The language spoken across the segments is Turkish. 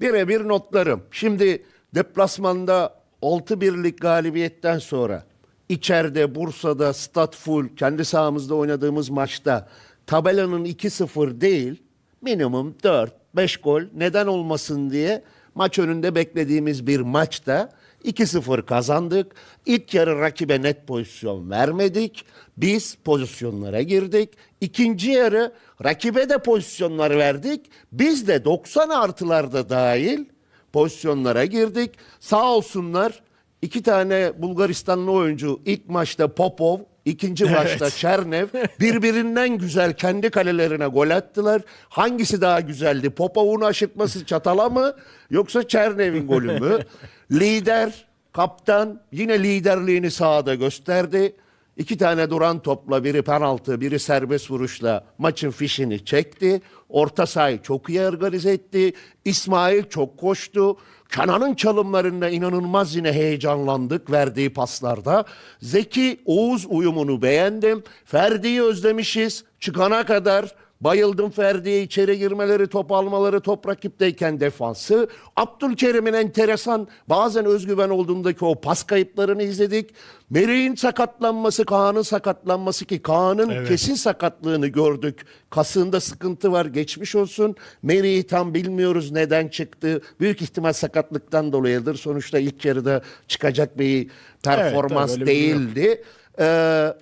Birebir notlarım. Şimdi deplasmanda 6 birlik galibiyetten sonra içeride Bursa'da stat full kendi sahamızda oynadığımız maçta tabelanın 2-0 değil minimum 4-5 gol neden olmasın diye maç önünde beklediğimiz bir maçta 2-0 kazandık. İlk yarı rakibe net pozisyon vermedik. Biz pozisyonlara girdik. İkinci yarı rakibe de pozisyonlar verdik. Biz de 90 artılarda dahil pozisyonlara girdik. Sağ olsunlar iki tane Bulgaristanlı oyuncu ilk maçta Popov, ikinci maçta Çernev birbirinden güzel kendi kalelerine gol attılar. Hangisi daha güzeldi? Popov'un aşırtması çatala mı yoksa Çernev'in golü mü? Lider, kaptan yine liderliğini sahada gösterdi. İki tane duran topla biri penaltı biri serbest vuruşla maçın fişini çekti. Orta sahayı çok iyi organize etti. İsmail çok koştu. Kenan'ın çalımlarında inanılmaz yine heyecanlandık verdiği paslarda. Zeki Oğuz uyumunu beğendim. Ferdi'yi özlemişiz. Çıkana kadar Bayıldım Ferdi'ye içeri girmeleri, top almaları, top rakipteyken defansı. Abdülkerim'in enteresan bazen özgüven olduğundaki o pas kayıplarını izledik. Meri'nin sakatlanması, Kaan'ın sakatlanması ki Kaan'ın kesin sakatlığını gördük. Kasığında sıkıntı var geçmiş olsun. Meri'yi tam bilmiyoruz neden çıktı. Büyük ihtimal sakatlıktan dolayıdır. Sonuçta ilk yarıda çıkacak bir performans tabii, bir durum yok. değildi. Ee,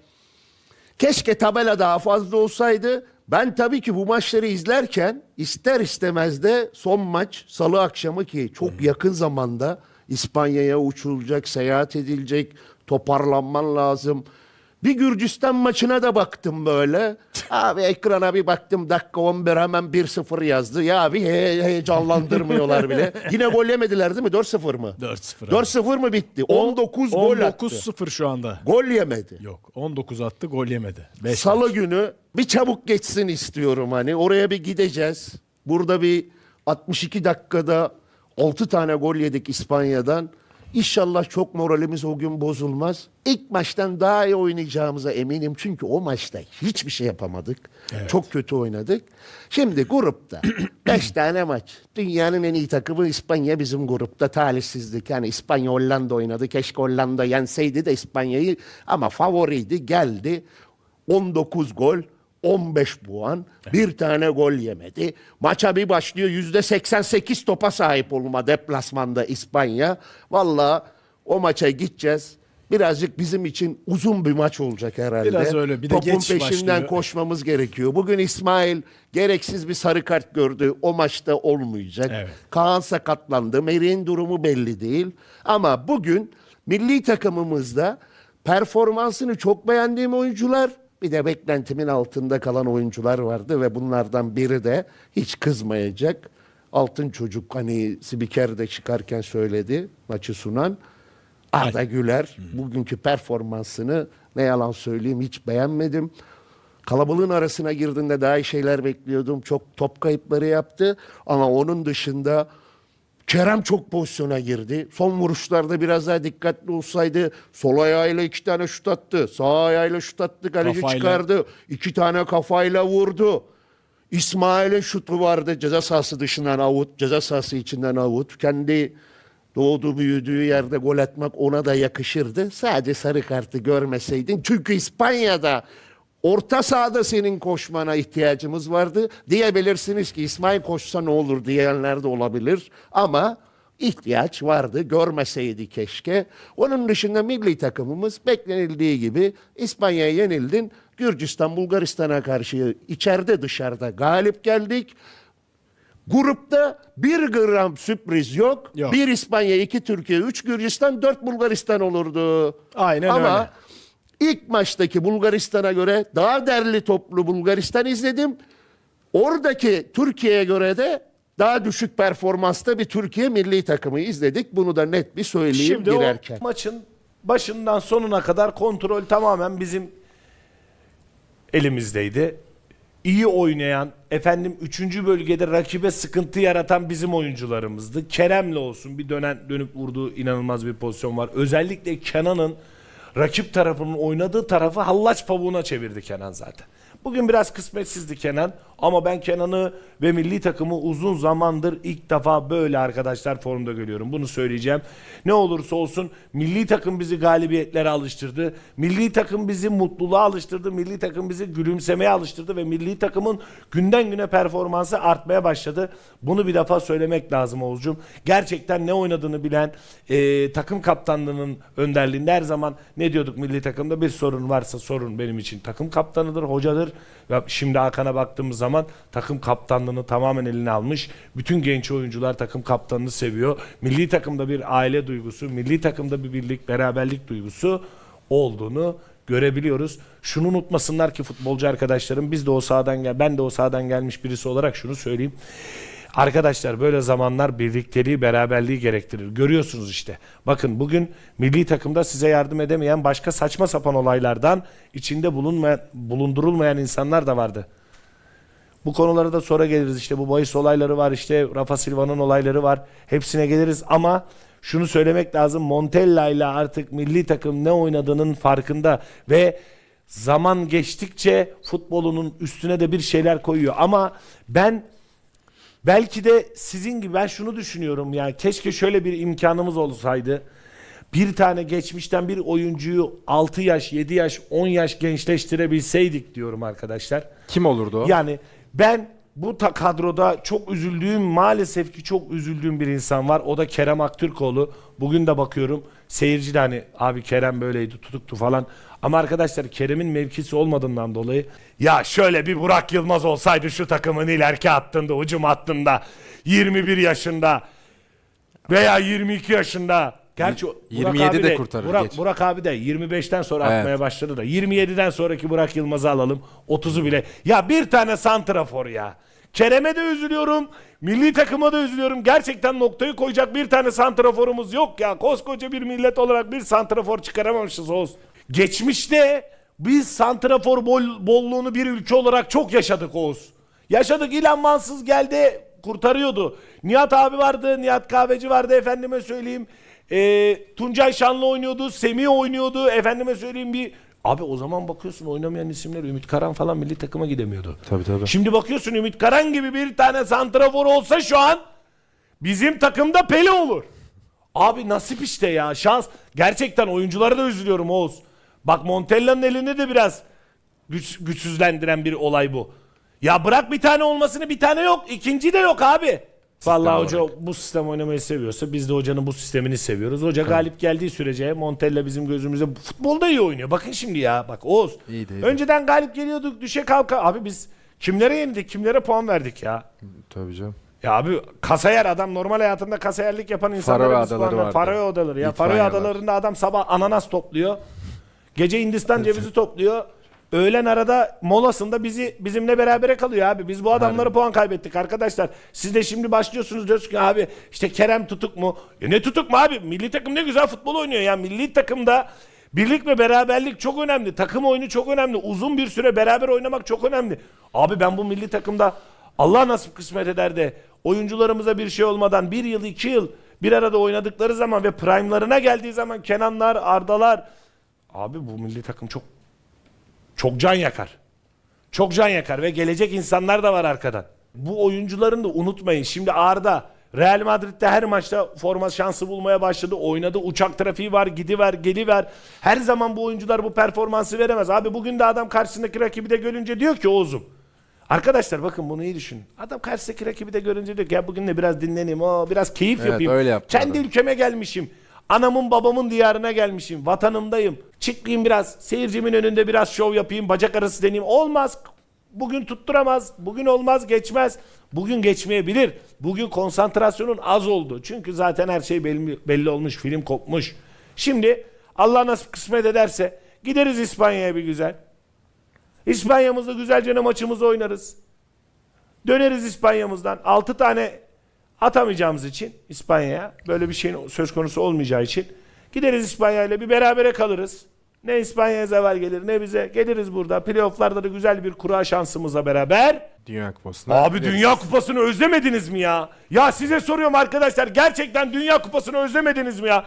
Keşke tabela daha fazla olsaydı. Ben tabii ki bu maçları izlerken ister istemez de son maç salı akşamı ki çok yakın zamanda İspanya'ya uçulacak, seyahat edilecek, toparlanman lazım. Bir Gürcistan maçına da baktım böyle. Abi ekrana bir baktım dakika 11 hemen 1-0 yazdı. Ya bir he- heyecanlandırmıyorlar bile. Yine gol yemediler değil mi? 4-0 mı? 4-0 abi. 4-0 mı bitti? 19 gol attı. 19-0 şu anda. Gol yemedi. Yok 19 attı gol yemedi. Beş Salı günü bir çabuk geçsin istiyorum hani. Oraya bir gideceğiz. Burada bir 62 dakikada 6 tane gol yedik İspanya'dan. İnşallah çok moralimiz o gün bozulmaz. İlk maçtan daha iyi oynayacağımıza eminim. Çünkü o maçta hiçbir şey yapamadık. Çok kötü oynadık. Şimdi grupta 5 tane maç. Dünyanın en iyi takımı İspanya bizim grupta talihsizlik. Yani İspanya Hollanda oynadı. Keşke Hollanda yenseydi de İspanya'yı ama favoriydi geldi. 19 gol, 15 puan, bir tane gol yemedi. Maça bir başlıyor yüzde 88 topa sahip olma deplasmanda İspanya. Valla o maça gideceğiz. Birazcık bizim için uzun bir maç olacak herhalde. Biraz öyle, bir de Topun geç peşinden başlıyor. koşmamız gerekiyor. Bugün İsmail gereksiz bir sarı kart gördü. O maçta olmayacak. Evet. Kaan sakatlandı. Merih'in durumu belli değil. Ama bugün milli takımımızda performansını çok beğendiğim oyuncular bir de beklentimin altında kalan oyuncular vardı ve bunlardan biri de hiç kızmayacak. Altın çocuk hani spiker de çıkarken söyledi maçı sunan. Arda Güler bugünkü performansını ne yalan söyleyeyim hiç beğenmedim. Kalabalığın arasına girdiğinde daha iyi şeyler bekliyordum. Çok top kayıpları yaptı ama onun dışında Kerem çok pozisyona girdi. Son vuruşlarda biraz daha dikkatli olsaydı sol ayağıyla iki tane şut attı. Sağ ayağıyla şut attı. Kaleci Kafayla. çıkardı. İki tane kafayla vurdu. İsmail'in şutu vardı. Ceza sahası dışından avut, ceza sahası içinden avut. Kendi doğduğu büyüdüğü yerde gol atmak ona da yakışırdı. Sadece sarı kartı görmeseydin. Çünkü İspanya'da orta sahada senin koşmana ihtiyacımız vardı. Diyebilirsiniz ki İsmail koşsa ne olur diyenler de olabilir. Ama ihtiyaç vardı. Görmeseydi keşke. Onun dışında milli takımımız beklenildiği gibi İspanya'ya yenildin. Gürcistan, Bulgaristan'a karşı içeride dışarıda galip geldik. Grupta bir gram sürpriz yok. Yok. Bir İspanya, iki Türkiye, üç Gürcistan, dört Bulgaristan olurdu. Aynen Ama öyle. İlk maçtaki Bulgaristan'a göre daha derli toplu Bulgaristan izledim. Oradaki Türkiye'ye göre de daha düşük performansta bir Türkiye milli takımı izledik. Bunu da net bir söyleyeyim Şimdi girerken. o maçın başından sonuna kadar kontrol tamamen bizim elimizdeydi. İyi oynayan, efendim 3. bölgede rakibe sıkıntı yaratan bizim oyuncularımızdı. Kerem'le olsun bir dönen dönüp vurduğu inanılmaz bir pozisyon var. Özellikle Kenan'ın rakip tarafının oynadığı tarafı hallaç pavuğuna çevirdi Kenan zaten. Bugün biraz kısmetsizdi Kenan Ama ben Kenan'ı ve milli takımı uzun zamandır ilk defa böyle arkadaşlar formda görüyorum. Bunu söyleyeceğim. Ne olursa olsun milli takım bizi galibiyetlere alıştırdı. Milli takım bizi mutluluğa alıştırdı. Milli takım bizi gülümsemeye alıştırdı ve milli takımın günden güne performansı artmaya başladı. Bunu bir defa söylemek lazım Oğuzcum. Gerçekten ne oynadığını bilen e, takım kaptanlığının önderliğinde her zaman ne diyorduk milli takımda bir sorun varsa sorun benim için takım kaptanıdır, hocadır. Ve şimdi Hakan'a baktığımız zaman takım kaptanlığını tamamen eline almış. Bütün genç oyuncular takım kaptanını seviyor. Milli takımda bir aile duygusu, milli takımda bir birlik, beraberlik duygusu olduğunu görebiliyoruz. Şunu unutmasınlar ki futbolcu arkadaşlarım biz de o sahadan gel ben de o sahadan gelmiş birisi olarak şunu söyleyeyim. Arkadaşlar böyle zamanlar birlikteliği, beraberliği gerektirir. Görüyorsunuz işte. Bakın bugün milli takımda size yardım edemeyen başka saçma sapan olaylardan içinde bulunmayan, bulundurulmayan insanlar da vardı. Bu konulara da sonra geliriz. İşte bu bahis olayları var. işte Rafa Silva'nın olayları var. Hepsine geliriz ama şunu söylemek lazım. Montella ile artık milli takım ne oynadığının farkında ve zaman geçtikçe futbolunun üstüne de bir şeyler koyuyor. Ama ben belki de sizin gibi ben şunu düşünüyorum yani keşke şöyle bir imkanımız olsaydı. Bir tane geçmişten bir oyuncuyu 6 yaş, 7 yaş, 10 yaş gençleştirebilseydik diyorum arkadaşlar. Kim olurdu o? Yani ben bu ta kadroda çok üzüldüğüm maalesef ki çok üzüldüğüm bir insan var. O da Kerem Aktürkoğlu. Bugün de bakıyorum seyirci de hani abi Kerem böyleydi tutuktu falan. Ama arkadaşlar Kerem'in mevkisi olmadığından dolayı ya şöyle bir Burak Yılmaz olsaydı şu takımın ileriki hattında hücum hattında 21 yaşında veya 22 yaşında Gerçi Burak 27 abi de kurtarır, Burak, geç. Burak abi de 25'ten sonra Evet. atmaya başladı da 27'den sonraki Burak Yılmaz'ı alalım. 30'u bile. Ya bir tane santrafor ya. Kerem'e de üzülüyorum. Milli takıma da üzülüyorum. Gerçekten noktayı koyacak bir tane santraforumuz yok ya. Koskoca bir millet olarak bir santrafor çıkaramamışız Oğuz. Geçmişte biz santrafor bol, bolluğunu bir ülke olarak çok yaşadık Oğuz. Yaşadık İlhan Mansız geldi kurtarıyordu. Nihat abi vardı, Nihat Kahveci vardı efendime söyleyeyim. Ee, Tuncay Şanlı oynuyordu, Semih oynuyordu. Efendime söyleyeyim bir... Abi o zaman bakıyorsun oynamayan isimler Ümit Karan falan milli takıma gidemiyordu. Tabii, tabii. Şimdi bakıyorsun Ümit Karan gibi bir tane santrafor olsa şu an bizim takımda Pele olur. Abi nasip işte ya şans. Gerçekten oyunculara da üzülüyorum Oğuz. Bak Montella'nın elinde de biraz güç, güçsüzlendiren bir olay bu. Ya bırak bir tane olmasını bir tane yok. İkinci de yok abi. Vallahi hoca bu sistem oynamayı seviyorsa biz de hocanın bu sistemini seviyoruz. Hoca galip geldiği sürece Montella bizim gözümüzde futbolda iyi oynuyor. Bakın şimdi ya bak Oğuz. İyiydi, iyiydi. Önceden galip geliyorduk düşe kalka. Abi biz kimlere yenildik kimlere puan verdik ya. Tabii canım. Ya abi kasayer adam normal hayatında kasayerlik yapan insanlara Faroe Adaları vardı. Faroe Adaları ya. Faroe. Adalarında adam sabah ananas topluyor. Gece Hindistan cevizi topluyor. Öğlen arada molasında bizi bizimle berabere kalıyor abi. Biz bu adamları puan kaybettik arkadaşlar. Siz de şimdi başlıyorsunuz diyorsunuz ki abi işte Kerem tutuk mu? Ya ne tutuk mu abi? Milli takım ne güzel futbol oynuyor ya. Milli takımda birlik ve beraberlik çok önemli. Takım oyunu çok önemli. Uzun bir süre beraber oynamak çok önemli. Abi ben bu milli takımda Allah nasip kısmet eder de oyuncularımıza bir şey olmadan bir yıl iki yıl bir arada oynadıkları zaman ve prime'larına geldiği zaman Kenanlar, Ardalar abi bu milli takım çok çok can yakar. Çok can yakar ve gelecek insanlar da var arkadan. Bu oyuncuların da unutmayın. Şimdi Arda Real Madrid'de her maçta forma şansı bulmaya başladı. Oynadı. Uçak trafiği var. Gidiver, geliver. Her zaman bu oyuncular bu performansı veremez. Abi bugün de adam karşısındaki rakibi de görünce diyor ki Oğuz'um. Arkadaşlar bakın bunu iyi düşünün. Adam karşısındaki rakibi de görünce diyor ki ya bugün de biraz dinleneyim. O biraz keyif Evet, yapayım. öyle Kendi ülkeme gelmişim. Anamın babamın diyarına gelmişim. Vatanımdayım. Çıkayım biraz. Seyircimin önünde biraz şov yapayım. Bacak arası deneyeyim. Olmaz. Bugün tutturamaz. Bugün olmaz geçmez. Bugün geçmeyebilir. Bugün konsantrasyonun az oldu. Çünkü zaten her şey belli, belli olmuş. Film kopmuş. Şimdi Allah nasip kısmet ederse gideriz İspanya'ya bir güzel. İspanya'mızda güzelce maçımızı oynarız. Döneriz İspanya'mızdan. 6 tane atamayacağımız için İspanya'ya böyle bir şeyin söz konusu olmayacağı için gideriz İspanya ile bir berabere kalırız. Ne İspanya'ya zeval gelir ne bize. Geliriz burada. Playoff'larda da güzel bir kura şansımızla beraber. Dünya Kupası'na. Abi gideriz. Dünya Kupası'nı özlemediniz mi ya? Ya size soruyorum arkadaşlar gerçekten Dünya Kupası'nı özlemediniz mi ya?